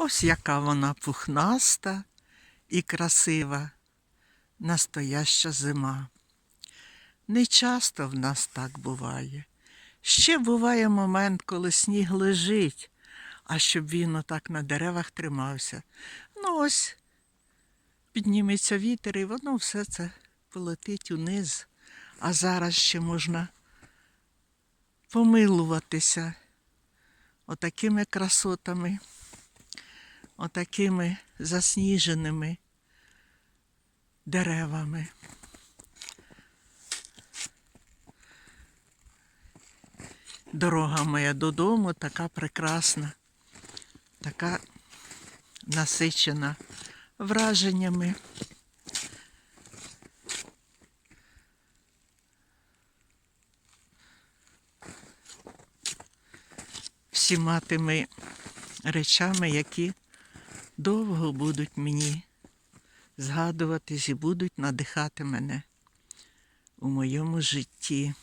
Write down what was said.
Ось яка вона пухнаста і красива, настояща зима. Не часто в нас так буває. Ще буває момент, коли сніг лежить, а щоб він отак на деревах тримався. Ну ось підніметься вітер, і воно все це полетить униз. А зараз ще можна помилуватися отакими красотами, отакими засніженими деревами. Дорога моя додому така прекрасна, така насичена враженнями. Всіма тими речами, які довго будуть мені згадуватись і будуть надихати мене у моєму житті.